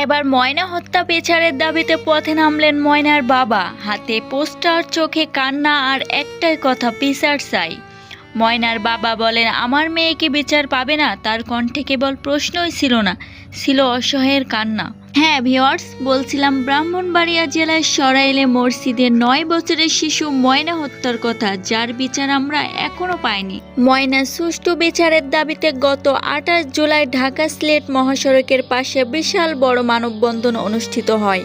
এবার ময়না হত্যা বিচারের দাবিতে পথে নামলেন ময়নার বাবা। হাতে পোস্টার, চোখে কান্না আর একটাই কথা, বিচার চাই। ময়নার বাবা বলেন, আমার মেয়েকে বিচার পাবে না? তার কণ্ঠে কেবল প্রশ্নই ছিল না, ছিল অসহায়ের কান্না। হ্যাঁ ভিওয়ার্স বলছিলাম ব্রাহ্মণবাড়িয়া জেলার সরাইলে মসজিদে নয় বছরের শিশু ময়না হত্যার কথা, যার বিচার আমরা এখনও পাইনি। ময়না সুষ্ঠু বিচারের দাবিতে গত আঠাশ জুলাই ঢাকা সিলেট মহাসড়কের পাশে বিশাল বড় মানববন্ধন অনুষ্ঠিত হয়।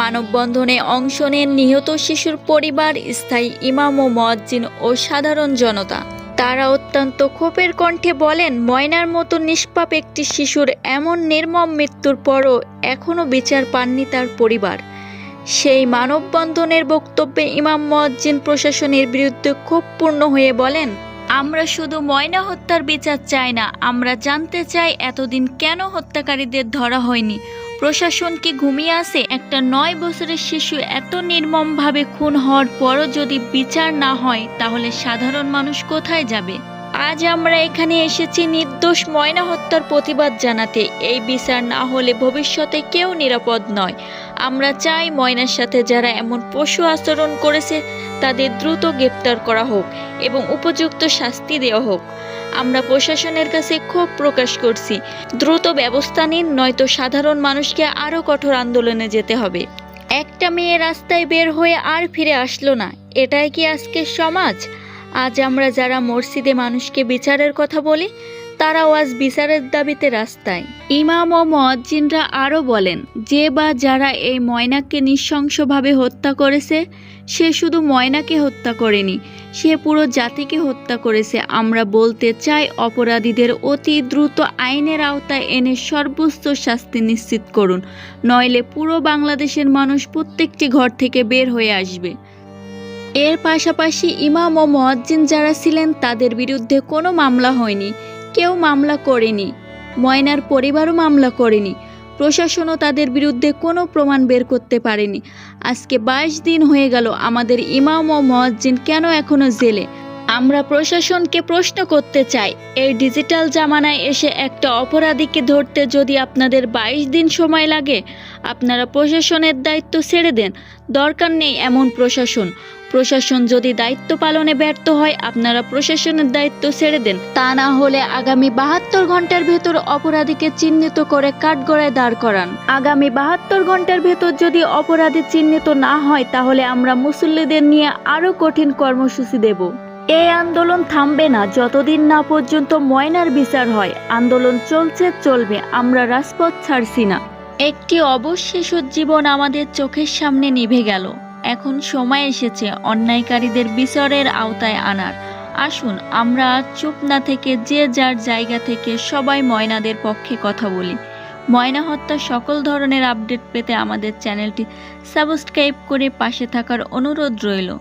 মানববন্ধনে অংশ নেন নিহত শিশুর পরিবার, স্থায়ী ইমাম ও মজ্জিন ও সাধারণ জনতা। তারা অত্যন্ত ক্ষোভের কণ্ঠে বলেন, ময়নার মতো নিষ্পাপ একটি শিশুর এমন নির্মম মৃত্যুর পরও এখনও বিচার পাননি তার পরিবার। সেই মানববন্ধনের বক্তব্যে ইমাম মজ্জিন প্রশাসনের বিরুদ্ধে ক্ষোভপূর্ণ হয়ে বলেন, আমরা শুধু ময়না হত্যার বিচার চাই না, আমরা জানতে চাই এতদিন কেন হত্যাকারীদের ধরা হয়নি। প্রশাসন কি ঘুমিয়ে আছে একটা নয় বছরের শিশু এত নির্মমভাবে খুন হওয়ার পরও যদি বিচার না হয়, তাহলে সাধারণ মানুষ কোথায় যাবে? আজ আমরা এখানে এসেছি নির্দোষ ময়না হত্যার প্রতিবাদ জানাতে। এই বিচার না হলে ভবিষ্যতে কেউ নিরাপদ নয়। আমরা চাই ময়নার সাথে যারা এমন পশু আচরণ করেছে তাদের দ্রুত গ্রেপ্তার করা হোক এবং উপযুক্ত শাস্তি দেওয়া হোক। আমরা প্রশাসনের কাছে ক্ষোভ প্রকাশ করছি। দ্রুত ব্যবস্থা নিন, নয়তো সাধারণ মানুষকে আরও কঠোর আন্দোলনে যেতে হবে। একটা মেয়ে রাস্তায় বের হয়ে আর ফিরে আসলো না। এটাই কি আজকের সমাজ? আজ আমরা যারা মসজিদে মানুষকে বিচারের কথা বলি তারাও আজ বিচারের দাবিতে রাস্তায়। ইমাম ও মজ্জিনরা আরও বলেন, যে বা যারা এই ময়নাকে নৃশংসভাবে হত্যা করেছে, সে শুধু ময়নাকে হত্যা করেনি, সে পুরো জাতিকে হত্যা করেছে। আমরা বলতে চাই, অপরাধীদের অতি দ্রুত আইনের আওতায় এনে সর্বোচ্চ শাস্তি নিশ্চিত করুন, নইলে পুরো বাংলাদেশের মানুষ প্রত্যেকটি ঘর থেকে বের হয়ে আসবে। এর পাশাপাশি ইমাম ও মজ্জিন যারা ছিলেন, তাদের বিরুদ্ধে কোনো মামলা হয়নি। কেউ মামলা করেনি। ময়নার পরিবারও মামলা করেনি। প্রশাসনও তাদের বিরুদ্ধে কোনো প্রমাণ বের করতে পারেনি। আজকে বাইশ দিন হয়ে গেল আমাদের ইমাম ও মজ্জিন কেন এখনও জেলে? আমরা প্রশাসনকে প্রশ্ন করতে চাই, এই ডিজিটাল জামানায় এসে একটা অপরাধীকে ধরতে যদি আপনাদের বাইশ দিন সময় লাগে, আপনারা প্রশাসনের দায়িত্ব ছেড়ে দেন। দরকার নেই এমন প্রশাসন। প্রশাসন যদি দায়িত্ব পালনে ব্যর্থ হয় আপনারা প্রশাসনের দায়িত্ব ছেড়ে দেন। তা না হলে আগামী বাহাত্তর ঘণ্টার ভেতর অপরাধীকে চিহ্নিত করে কাঠগড়ায় দাঁড় করান। আগামী বাহাত্তর ঘণ্টার ভেতর যদি অপরাধী চিহ্নিত না হয় তাহলে আমরা মুসল্লিদের নিয়ে আরও কঠিন কর্মসূচি দেব। এই আন্দোলন থামবে না। যতদিন না পর্যন্ত ময়নার বিচার হয় আন্দোলন চলছে চলবে। আমরা রাজপথ ছাড়ছি না। একটি অবশ শিশুর জীবন আমাদের চোখের সামনে নিভে গেল। এখন সময় এসেছে অন্যায়কারীদের বিচারের আওতায় আনার। আসুন, আমরা চুপ না থেকে যে যার জায়গা থেকে সবাই ময়নাদের পক্ষে কথা বলি। ময়না হত্যা সকল ধরনের আপডেট পেতে আমাদের চ্যানেলটি সাবস্ক্রাইব করে পাশে থাকার অনুরোধ রইল।